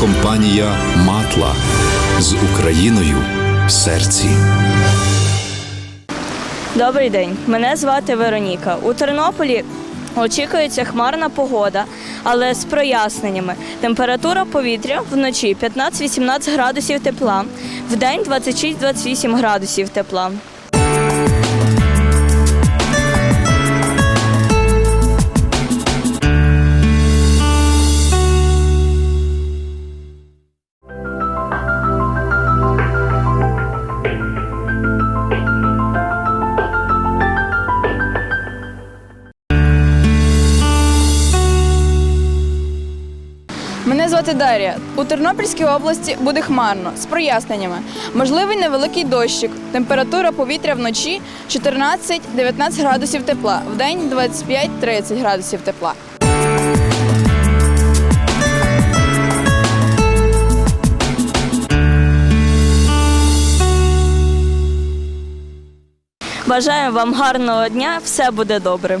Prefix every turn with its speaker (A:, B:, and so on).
A: компанія Матла з Україною в серці.
B: Добрий день, мене звати Вероніка. У Тернополі очікується хмарна погода, але з проясненнями. Температура повітря вночі 15-18 градусів тепла, вдень 26-28 градусів тепла.
C: Мене звати Дар'я. У Тернопільській області буде хмарно з проясненнями. Можливий невеликий дощик. Температура повітря вночі 14-19 градусів тепла, вдень 25-30 градусів тепла.
B: Бажаю вам гарного дня, все буде добре.